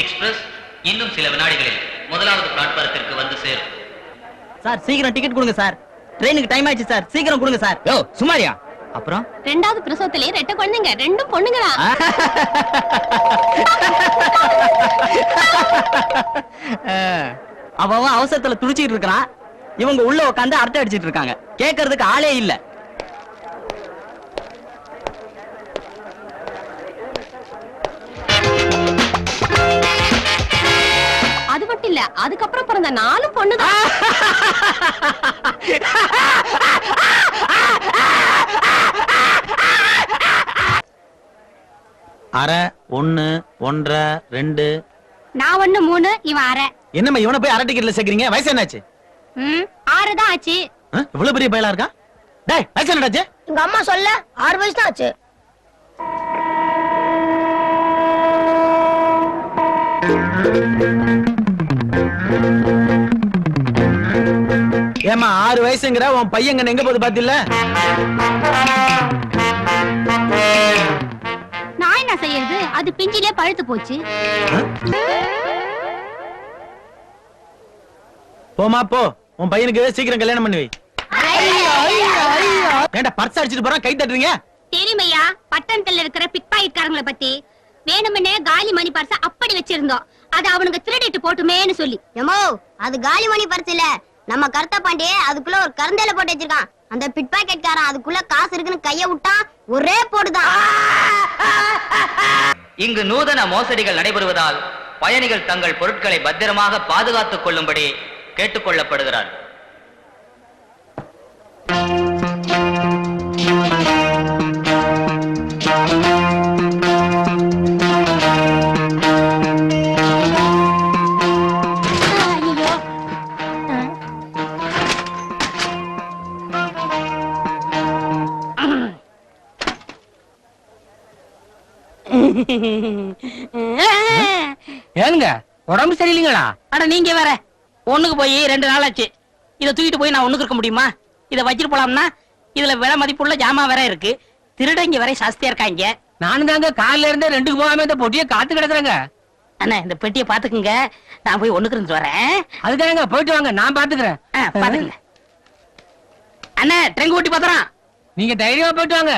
Express இன்னும் சில வினாடிகளில் முதலாவது பிளாட்பாரத்திற்கு வந்து சேரும். சார் சீக்கிரம் டிக்கெட் கொடுங்க சார். ட்ரெயினுக்கு டைம் ஆயிடுச்சு சார். சீக்கிரம் கொடுங்க சார். யோ சுமாரியா அப்புறம்? ரெண்டாவது பிரசவத்திலே ரெட்ட குழந்தைங்க ரெண்டும் பொண்ணுங்களா? அவன் அவசரத்துல துடிச்சிட்டு இருக்கான் இவங்க உள்ள உட்காந்து அரட்டை அடிச்சிட்டு இருக்காங்க. கேட்கறதுக்கு ஆளே இல்ல. மட்டும் இல்ல அதுக்கப்புறம் பிறந்த நாலும் பொண்ணுதான். அரை ஒண்ணு ஒன்றரை ரெண்டு. நான் ஒண்ணு மூணு இவன் அரை. என்னம்மா இவனை போய் அரை டிக்கெட்ல சேர்க்கறீங்க? வயசு என்னாச்சு? ம் ஆறு தான் ஆச்சு. ஆ? இவ்வளவு பெரிய பயலா இருக்கா? டேய் வயசு என்னடாச்சு எங்க அம்மா சொல்ல ஆறு வயசு தான் ஆச்சு. ஏமா ஆறு வயசுங்கிற உன் பையன் எங்க போகுது பாத்தில நான் என்ன செய்யறது? அது பிஞ்சிலே பழுத்து போச்சு. போமா போ. உன் பையனுக்கு சீக்கிரம் கல்யாணம் பண்ணி வை. ஏன்டா பர்ஸ் அடிச்சிட்டு போறான் கை தட்டுறீங்க? தெரியுமையா பட்டணத்துல இருக்கிற பிக் பாக்கெட்காரங்கள பத்தி? வேணுமென்னே காலி மணி பர்ச அப்படி வச்சிருந்தோம். அது அவனுக்கு திருடிட்டு போட்டுமேன்னு சொல்லி. எமோ அது காலி மணி பரிசு இல்ல நம்ம கருத்த பாண்டி அதுக்குள்ள ஒரு கருந்தையில போட்டு வச்சிருக்கான். அந்த பிட் பாக்கெட்காரன் அதுக்குள்ள காசு இருக்குன்னு கைய விட்டான் ஒரே போடுதான். இங்கு நூதன மோசடிகள் நடைபெறுவதால் பயணிகள் தங்கள் பொருட்களை பத்திரமாக பாதுகாத்துக் கொள்ளும்படி கேட்டுக்கொள்ளப்படுகிறார்கள் ஏனுங்க உடம்பு சரியில்லைங்களா? அட நீங்க வேற. ஒண்ணுக்கு போய் ரெண்டு நாள் ஆச்சு இத தூக்கிட்டு போய் நான் ஒண்ணுக்கு இருக்க முடியுமா? இத வச்சிட்டு போலாம்னா இதுல விலை மதிப்புள்ள ஜாமான் வேற இருக்கு. திருடங்க வரை சாஸ்தியா இருக்காங்க. நானும் தாங்க காலைல இருந்தே ரெண்டுக்கு போகாம இந்த பொட்டியை காத்து கிடக்குறேங்க. அண்ணா இந்த பெட்டியை பாத்துக்குங்க நான் போய் ஒண்ணுக்கு இருந்து வரேன். அதுதாங்க போயிட்டு வாங்க நான் பாத்துக்கிறேன் பாத்துக்கங்க அண்ணா ட்ரெங்க் ஓட்டி பாத்துறான் நீங்க தைரியமா போயிட்டு வாங்க.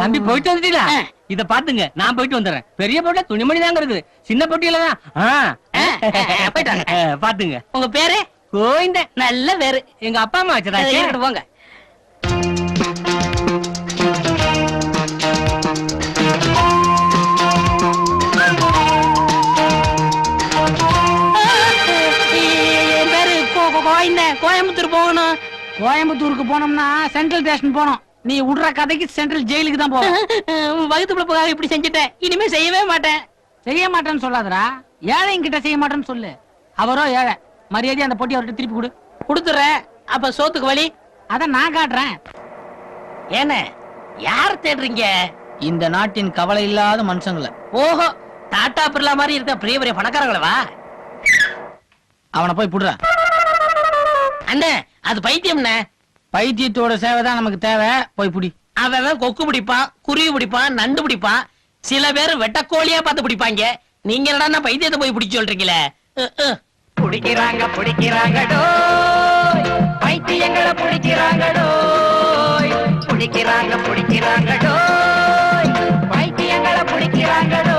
தம்பி போயிட்டு வந்துட்டீங்களா? இத பாத்துங்க நான் போயிட்டு வந்துடுறேன். பெரிய போட்டில துணிமணி தாங்க இருக்குது சின்ன போட்டியில தான். போயிட்டு வாங்க. பாத்துங்க. உங்க பேரு? கோவிந்த. நல்ல பேரு. எங்க அப்பா அம்மா வச்சதா? போங்க. கோயம்புத்தூர் போகணும். கோயம்புத்தூருக்கு போனோம்னா சென்ட்ரல் ஸ்டேஷன் போனோம். நீ விடுற கதைக்கு சென்ட்ரல் ஜெயிலுக்கு தான் போகும் வகுத்துல போக இப்படி செஞ்சுட்டேன் இனிமே செய்யவே மாட்டேன். செய்ய மாட்டேன்னு சொல்லாதடா. ஏழைங்க கிட்ட செய்ய மாட்டேன்னு சொல்லு. அவரோ ஏழை. மரியாதை அந்த பொட்டி அவர்கிட்ட திருப்பி கொடு. கொடுத்துறேன். அப்ப சோத்துக்கு வழி அத நான் காட்டுறேன். ஏன யார் தேடுறீங்க? இந்த நாட்டின் கவலை இல்லாத மனுஷங்கள. ஓஹோ டாடா பிர்லா மாதிரி இருக்க பெரிய பெரிய பணக்காரங்களவா அவனை போய் புடுற அண்ணே அது பைத்தியம்ண்ணே. பைத்தியத்தோட சேவை தான் நமக்கு தேவை. போய் புடி. அவன் கொக்கு பிடிப்பான் குருவி பிடிப்பான் நண்டு பிடிப்பான். சில பேர் வெட்டக்கோழியா பார்த்து பிடிப்பாங்க. நீங்க என்னடா பைத்தியத்தை போய் பிடிச்சு சொல்றீங்களே? பிடிக்கிறாங்க பிடிக்கிறாங்கடோ பைத்தியங்களை பிடிக்கிறாங்கடோ பிடிக்கிறாங்க பிடிக்கிறாங்கடோ பைத்தியங்களை பிடிக்கிறாங்கடோ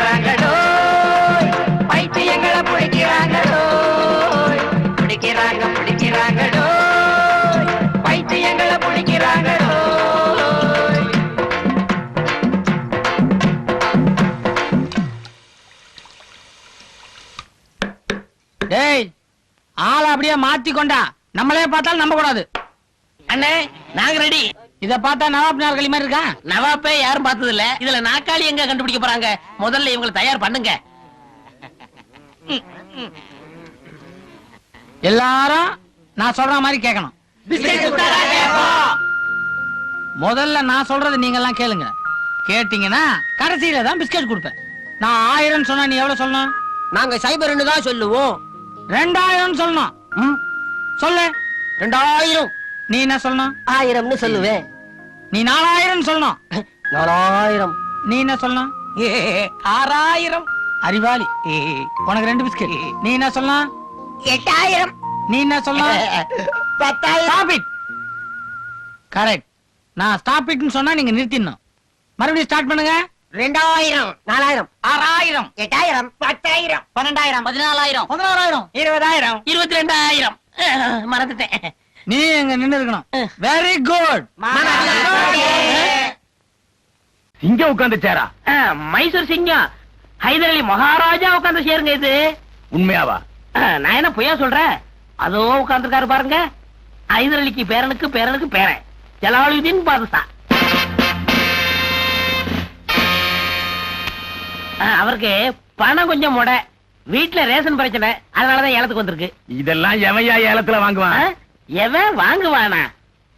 பிடிக்கிறாங்கடோ பைத்தியங்களை பிடிக்கிறாங்கடோ பிடிக்கிறாங்க பைத்தியங்களை டேய் ஆளை அப்படியே மாத்தி கொண்டா நம்மளே பார்த்தாலும் நம்ப கூடாது அண்ணே நாங்க ரெடி இத பார்த்தா நவாப் நாற்காலி மாதிரி இருக்கான் நவாப்பே யாரும் பார்த்தது இல்ல இதுல நாக்காளி எங்க கண்டுபிடிக்க போறாங்க? முதல்ல இவங்களை தயார் பண்ணுங்க. எல்லாரும் நான் சொல்ற மாதிரி கேட்கணும். முதல்ல நான் சொல்றது நீங்க எல்லாம் கேளுங்க. கேட்டீங்கன்னா கடைசியில தான் பிஸ்கட் கொடுப்பேன். நான் ஆயிரம் சொன்னா நீ எவ்வளவு சொல்லணும்? நாங்க சைபர் தான் சொல்லுவோம். ரெண்டாயிரம் சொல்லணும். சொல்லு. ரெண்டாயிரம். நீ என்ன சொல்லணும்? ஆயிரம்னு சொல்லுவேன். நீ நாலாயிரம் சொல்லணும். நாலாயிரம். நீ என்ன சொல்லணும்? ஆறாயிரம். அறிவாளி. உனக்கு ரெண்டு பிஸ்கட். நீ என்ன சொல்லணும்? எட்டாயிரம். நீ என்ன சொல்லணும்? பத்தாயிரம். ஸ்டாப் இட் கரெக்ட் நான் ஸ்டாப் இட்னு சொன்னா நீங்க நிறுத்திடணும். மறுபடியும் ஸ்டார்ட் பண்ணுங்க. ரெண்டாயிரம். நாலாயிரம். ஆறாயிரம். எட்டாயிரம். பத்தாயிரம். பன்னெண்டாயிரம். பதினாலாயிரம். பதினாறாயிரம். இருபதாயிரம். இருபத்தி ரெண்டாயிரம். மறந்துட்டேன். நீ எங்க நின்னு இருக்கணும். வெரி குட் இங்க உட்கார்ந்து சேரா. மைசூர் சிங்கம் ஹைதர் அலி மகாராஜா உட்கார்ந்து சேருங்க இது. உண்மையாவா? நான் என்ன பொய்யா சொல்றேன்? அதோ உட்கார்ந்துருக்காரு பாருங்க. ஹைதர் அலிக்கு பேரனுக்கு பேரனுக்கு பேரன். ஜலாலுதீன் பாதுஷா. ஆ, அவருக்கு பணம் கொஞ்சம் முட. வீட்டுல ரேஷன் பிரச்சனை. அதனாலதான் ஏலத்துக்கு வந்திருக்கு. இதெல்லாம் எவையா ஏலத்துல? வாங்குவான்? எவன் வாங்குவானா?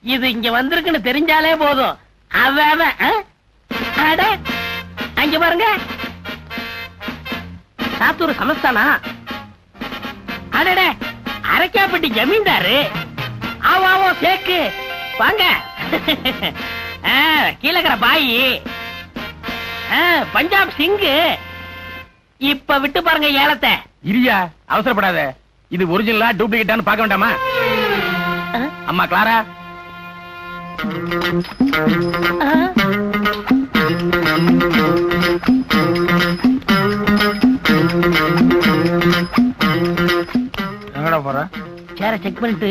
இது இங்க வந்திருக்குன்னு தெரிஞ்சாலே போதும். அவன் அட, அங்க பாருங்க. சாத்தூர் சமஸ்தானா? அடடே அரைக்காப்பட்டி ஜமீன்தாரு. ஆவோ சேக்கு. வாங்க. கீழக்கிற பாயி. பஞ்சாப் சிங்கு. இப்ப விட்டு பாருங்க ஏலத்தை. இரியா அவசரப்படாத. இது ஒரிஜினலா டூப்ளிகேட்டான்னு பார்க்க வேண்டாமா? அம்மா கிளாரா? எங்கடா போற? சேர செக் பண்ணிட்டு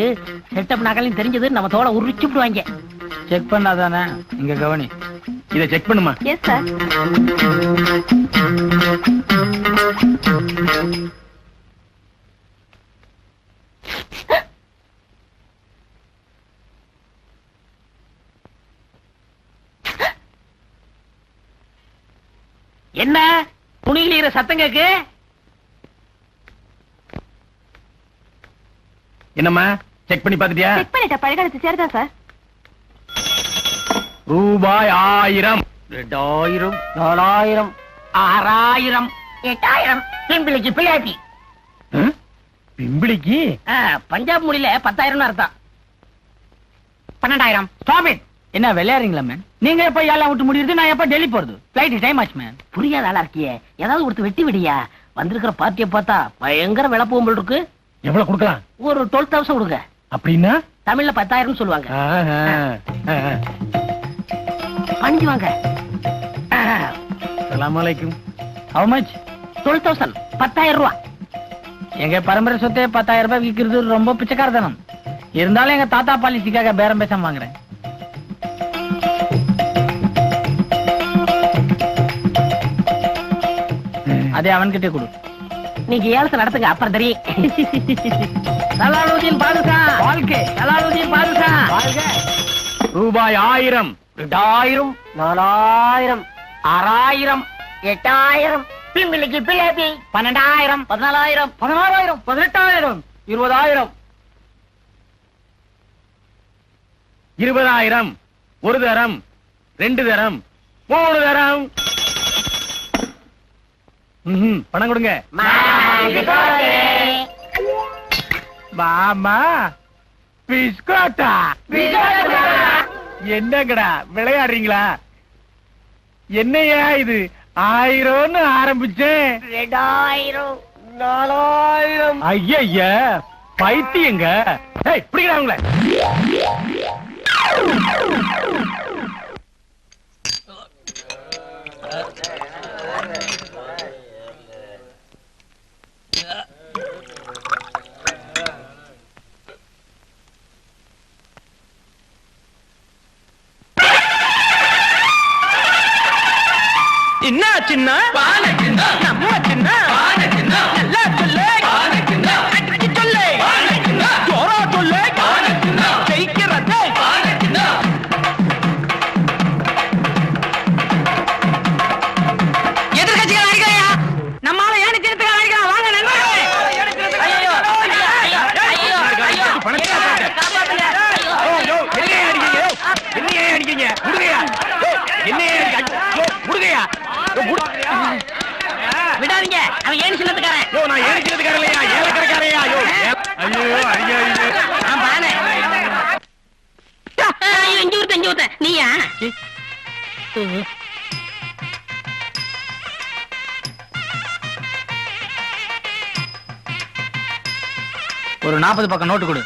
செட்டப் நகலையும் தெரிஞ்சது நம்ம தோலை உரிச்சு விடுவாங்க. செக் பண்ணாதானே? இங்க கவனி. இத செக் பண்ணுமா? எஸ் சார் என்ன? துணியில சத்தம் கேக்கு. என்னம்மா? செக் பண்ணி பாத்துட்டியா செக் பண்ணிட்ட பழகாலத்து சேர்தா சார் ரூபாய் ஆயிரம். ரெண்டாயிரம் நாலாயிரம் ஆறாயிரம். எட்டாயிரம். பிள்ளைக்கு பிள்ளையாட்டி. ம்? பிம்பிளிக்கு பஞ்சாப் மொழியில பத்தாயிரம் அர்த்தம். பன்னெண்டாயிரம். ஸ்டாப் இட் என்ன விளையாடுறீங்களா மேன் நீங்க எப்ப ஏழாம் விட்டு முடியுது நான் எப்ப டெல்லி போறது? பிளைட் டைம் ஆச்சு மேன் புரியாத ஆளா இருக்கியே. ஏதாவது ஒருத்தர் வெட்டி விடியா? வந்திருக்கிற பார்ட்டியை பார்த்தா பயங்கர விலை இருக்கு. எவ்வளவு கொடுக்கலாம்? ஒரு டுவெல் தௌசண்ட் கொடுங்க. அப்படின்னா? தமிழ்ல பத்தாயிரம் சொல்லுவாங்க. பணிஞ்சு வாங்க. சலாம் அலைக்கும் ஹவு மச் டுவெல் தௌசண்ட் பத்தாயிரம் ரூபா. எங்க பரம்பரை சொத்தே பத்தாயிரம் ரூபாய் விற்கிறது ரொம்ப பிச்சைக்காரத்தனம். இருந்தாலும் எங்க தாத்தா பாலிசிக்காக பேரம் பேசாம வாங்குறேன். அதே அவன்கிட்டே கொடு. நீங்க ஏலத்தை நடத்துங்க அப்புறம் தெரியும். சலாலுதீன் பாதுஷா. வாழ்க்கை. சலாலுதீன் பாதுஷா. வாழ்க ரூபாய் ஆயிரம். ரெண்டாயிரம். நாலாயிரம். ஆறாயிரம். எட்டாயிரம். பிள்ளைக்கு பிள்ளைபி பன்னெண்டாயிரம். பதினாலாயிரம். பதினாறாயிரம் பதினெட்டாயிரம். இருபதாயிரம். இருபதாயிரம். ஒரு தரம். ரெண்டு தரம். மூணு தரம். பணம் கொடுங்க. மாமா பிஸ்கோட்டா. என்னங்கடா விளையாடுறீங்களா? என்னையா இது? ஆயிரம்னு ஆரம்பிச்சேன். ரெண்டாயிரம் நாலாயிரம். ஐயா பைத்தியங்க. ஏய், பிடிக்கிறா அவங்கள என்ன சின்ன நம்ம நாற்பது பக்கம் நோட்டு கொடு.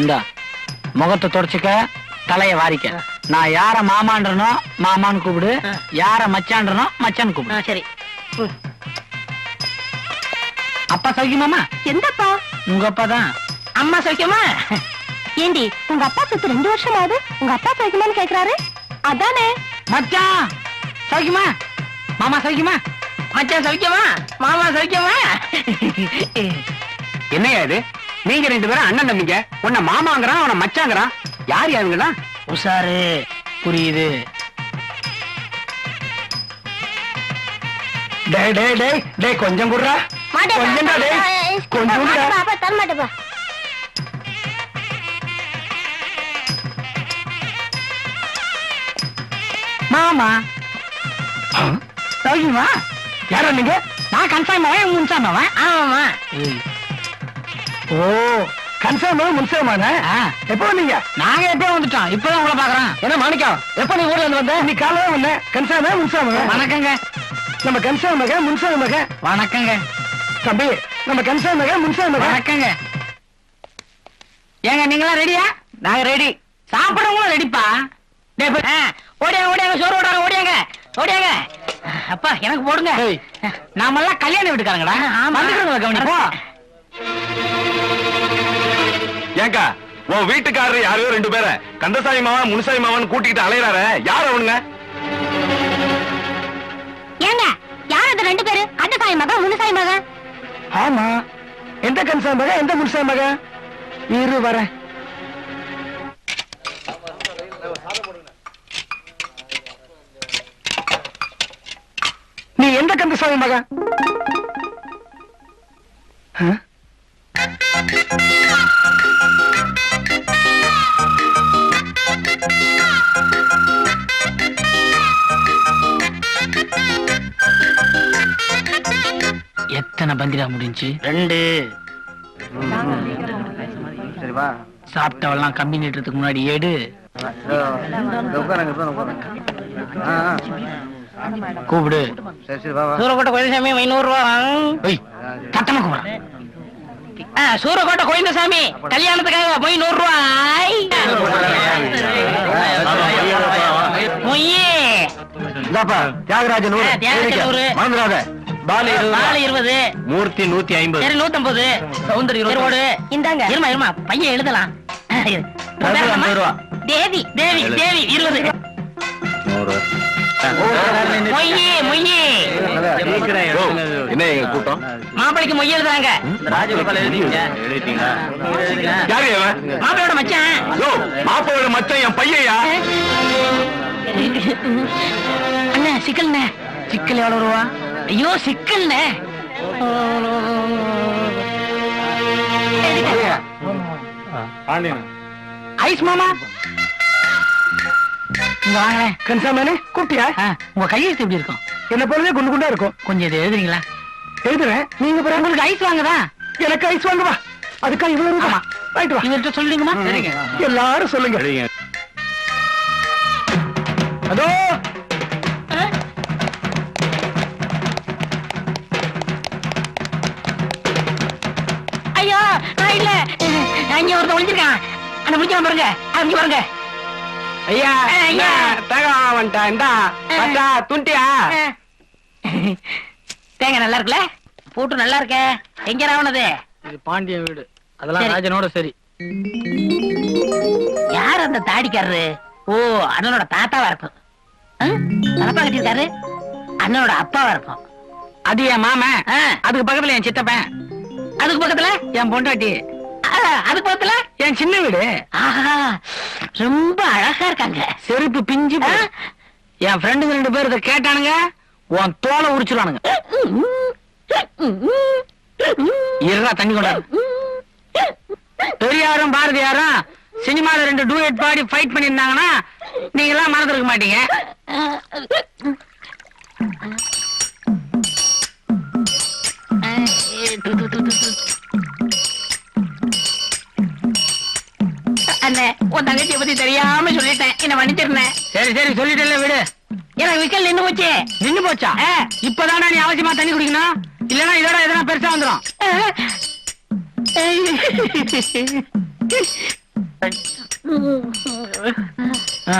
இந்தா முகத்தை தொடச்சுக்க தலைய வாரிக்க. நான் யார மாமான்றனோ மாமான்னு கூப்பிடு. யார மச்சான்றனோ மச்சான்னு ஆ, கூப்பிடு சரி அப்பா சௌக்கியமாமா எந்தப்பா? உங்க அப்பா தான். அம்மா சௌக்கியமா? ஏண்டி உங்க அப்பா செத்து ரெண்டு வருஷம் ஆகுது உங்க அப்பா சைக்கிள்னு கேக்குறாரு? அதானே. மச்சான் சௌக்கியமா? மாமா சௌக்கியமா? மச்சான் சௌக்கியமா மாமா சௌக்கியமா என்னையா இது? நீங்க ரெண்டு பேரும் அண்ணன் தம்பிங்க. உன்னை மாமாங்கிறான் அவனை மச்சாங்கிறான். யார் யாருங்களா உஷாரு புரியுது. டேய் டேய் டேய் டேய் கொஞ்சம் குடுறா. கொஞ்சம்டா டேய். கொஞ்சம் தர மாட்டேப்பா மாமா. சௌக்கியமா யாரா நீங்க? நான் கன்ஃபார்ம் ஆவேன் முன்சாம் ஆவேன். ஆமாமா ஓ கன்ஃபார்ம் முன்சாமான எப்போ வந்தீங்க? நாங்க எப்போ வந்துட்டோம். இப்பதான் உங்களை பாக்குறோம் என்ன மாணிக்கம்? எப்போ நீ ஊர்ல இருந்து வந்த? நீ காலையில வந்த. கன்சாம முன்சாம வணக்கங்க. நம்ம கன்சாம மக முன்சாம மக வணக்கங்க. தம்பி நம்ம கன்சாம மக முன்சாம மக வணக்கங்க. ஏங்க நீங்களாம் ரெடியா நாங்க ரெடி சாப்பிடவங்களும் ரெடிப்பா ஓடியாங்க ஓடியாங்க சோறு ஓடாங்க ஓடியாங்க. ஓடியாங்க. அப்பா எனக்கு போடுங்க. நாமெல்லாம் கல்யாண வீட்டுக்காரங்கடா. ஆமா. வந்துக்கிறவங்கள கவனிப்போ ஏங்கா உன் வீட்டுக்காரரு யாரையோ ரெண்டு பேரை கந்தசாமி மாமா முனுசாமி மாமான்னு கூட்டிக்கிட்டு அலையறாரு. யார் அவனுங்க? ஏங்க யார் அது ரெண்டு பேரு? அட்டசாமி மகன் முனுசாமி மகன் ஆமா. எந்த கன்சாம மக எந்த முன்சாம மக? இரு வரேன். கந்தசாமி மக? ஆ? எத்தனை பந்திரா முடிஞ்சு? ரெண்டு. சாப்பிட்டவெல்லாம் கம்பி நீட்டுறதுக்கு முன்னாடி ஏடு கூப்பிடு. சூரக்கோட்டை கோயிந்தசாமி ஐநூறு ரூபா சத்தமா கூப்பிடு. சூரக்கோட்டை கோயிந்தசாமி கல்யாணத்துக்காக போய் நூறு ரூபாய் மொய்யே. நூறு. நூறு. மறந்துடாத. இருபது மூர்த்தி நூத்தி ஐம்பது. சரி நூத்தம்பது. சௌந்தரி இந்தாங்க. இருமா இருமா பையன் எழுதலாம். ஐம்பது. தேவி தேவி தேவி இருபது. ஓ, என்ன எங்க கூட்டம்? மாப்பிளைக்கு மொய் எழுதுறாங்க. யாரு அவன் மாப்பிளையோட மச்சான். யோ மாப்பாவோட மச்சான் என் பையன்யா? அண்ணா சிக்கல்ண்ணே. சிக்கல் எவ்வளவு ரூபா? ஐயோ சிக்கல்ண்ணே. ஐஸ் மாமா. இங்க வாங்களேன் கன்சாமனே கூப்பிட்டியா உங்க கையெழுத்து எப்படி இருக்கும்? என்ன போலவே குண்டு குண்டா இருக்கும். கொஞ்சம் இது எழுதுறீங்களா? எழுதுறேன். நீங்க பிறகு உங்களுக்கு ஐஸ் வாங்கதா? எனக்கு ஐஸ் வாங்க வா அதுக்கா இவ்வளவு இருக்குமா? ரைட் வா? இவர்கிட்ட சொல்றீங்கம்மா சரிங்க. எல்லாரும் சொல்லுங்க. அதோ. ஐயோ நான் இல்ல. அங்க ஒருத்தன் ஒளிஞ்சிருக்கான். அந்த முடிஞ்சான் பாருங்க. அங்க பாருங்க. ஐயா ஐயா. தகவல் வந்துட்டா இந்தா மச்சா துண்டியா? தேங்க நல்லா இருக்குல்ல? பூட்டு நல்லா இருக்கே. எங்க ராவணது? இது பாண்டிய வீடு. அதெல்லாம். ராஜனோட சரி. யார் அந்த தாடிக்காரரு? ஓ அண்ணனோட தாத்தாவா இருக்கும்? தலப்பா கட்டியிருக்காரு? அண்ணனோட அப்பாவா இருக்கும். அது என் மாமன். அதுக்கு பக்கத்துல என் சித்தப்பன். அதுக்கு பக்கத்துல? என் பொண்டாட்டி. அதுக்கு பக்கத்துல என் சின்ன வீடு. ஆஹா ரொம்ப அழகா இருக்காங்க. செருப்பு பிஞ்சு. என் ஃப்ரெண்டுங்க ரெண்டு பேர் இதை கேட்டானுங்க உன் தோலை உரிச்சிருவானுங்க. இருடா தண்ணி கொண்டாரு பெரியாரும் பாரதியாரும் சினிமால ரெண்டு டூயட் பாடி ஃபைட் பண்ணியிருந்தாங்கன்னா நீங்க எல்லாம் மறந்துருக்க மாட்டீங்க. அண்ணே உன் தங்கச்சியை பத்தி தெரியாம சொல்லிட்டேன். என்ன மன்னிச்சிருந்தேன் சரி சரி சொல்லிட்டேல்ல விடு. எனக்கு விக்கல் நின்னு போச்சு. நின்னு போச்சா? இப்பதானே நீ அவசியமா தண்ணி குடிக்கணும்? இல்லனா இதோட எதனா பெருசா வந்துரும். ஆ,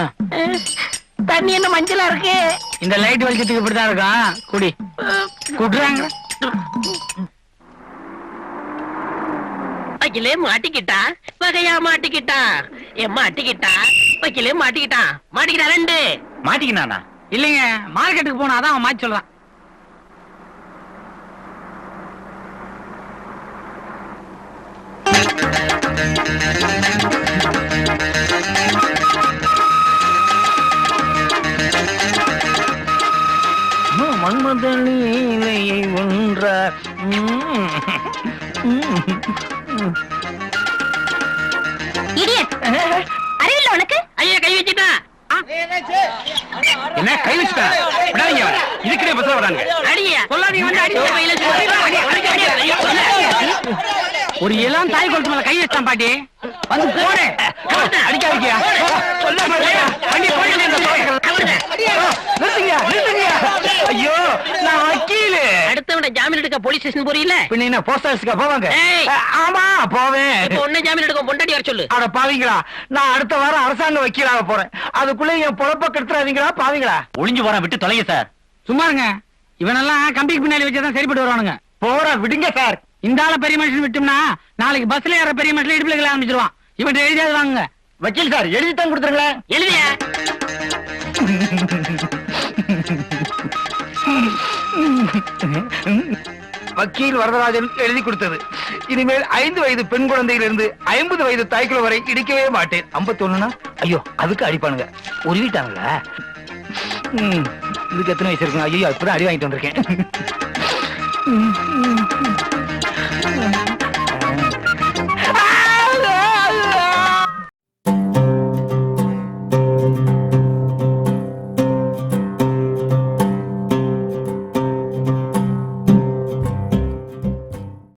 தண்ணி என்ன மஞ்சளா இருக்கு? இந்த லைட் வெளிச்சத்துக்கு இப்படிதான் இருக்கும் குடி. குடுறாங்க. வக்கிலே மாட்டிக்கிட்டா? வகையா மாட்டிக்கிட்டா? என் மாட்டிக்கிட்டா வக்கிலே மாட்டிக்கிட்டான் மாட்டிக்கிட்டா ரெண்டு. மாட்டிக்கினானா? இல்லைங்க மார்க்கெட்டுக்கு போனா அதான் அவன் மாத்தி சொல்றான். மன்மத நீலையை ஒன்றார் என்ன கை வச்சுட்டா? விடாதீங்க பசங்க வராங்க அடியா. சொல்லாதீங்க வந்து அடி கையில ஒரு இளம் தாய் குளத்து மேல கை வச்சான் பாட்டி. வந்து போடு. அடிக்காதீங்க. சொல்ல மாட்டேன் வண்டி போயிட்டு இந்த சோழர்கள். நிறுத்துங்க நிறுத்துங்க ஐயோ நான் வக்கீலு ஜாமீன் எடுக்க போலீஸ் ஸ்டேஷன் போறீல்ல? பின்ன என்ன போஸ்ட் ஆஃபீஸ்க்கு போவாங்க? ஆமா போவேன். இப்ப ஒண்ணு ஜாமீன் எடுக்க பொண்டாட்டி வர சொல்லு. அட பாவீங்களா? நான் அடுத்த வாரம் அரசாங்க வக்கீலாக போறேன். அதுக்குள்ள என் பொழப்ப கெடுத்துறாதீங்களா? பாவீங்களா? ஒளிஞ்சு போறான் விட்டு தொலைங்க சார் சும்மா இருங்க. இவனெல்லாம் கம்பிக்கு பின்னாடி வச்சதான் சரிப்பட்டு வருவானுங்க. போற விடுங்க சார் இந்த ஆள பெரிய மனுஷன் விட்டோம்னா நாளைக்கு பஸ்ல ஏற பெரிய மனுஷன் இடுப்புல கிளம்ப ஆரம்பிச்சிருவான். இவன் எழுதியாவது வாங்குங்க. வக்கீல் சார் எழுதித்தான் கொடுத்துருங்களேன். எழுதியா? வக்கீல் வரதராஜன் எழுதி கொடுத்தது. இனிமேல் ஐந்து வயது பெண் குழந்தையிலிருந்து ஐம்பது வயது தாய்க்குள்ள வரை இடிக்கவே மாட்டேன். ஐம்பத்தி ஒண்ணுனா ஐயோ அதுக்கு அடிப்பானுங்க. உருவிட்டானுங்களா? இதுக்கு எத்தனை வயசு இருக்கும் ஐயோ இப்பதான் அடி வாங்கிட்டு வந்திருக்கேன்.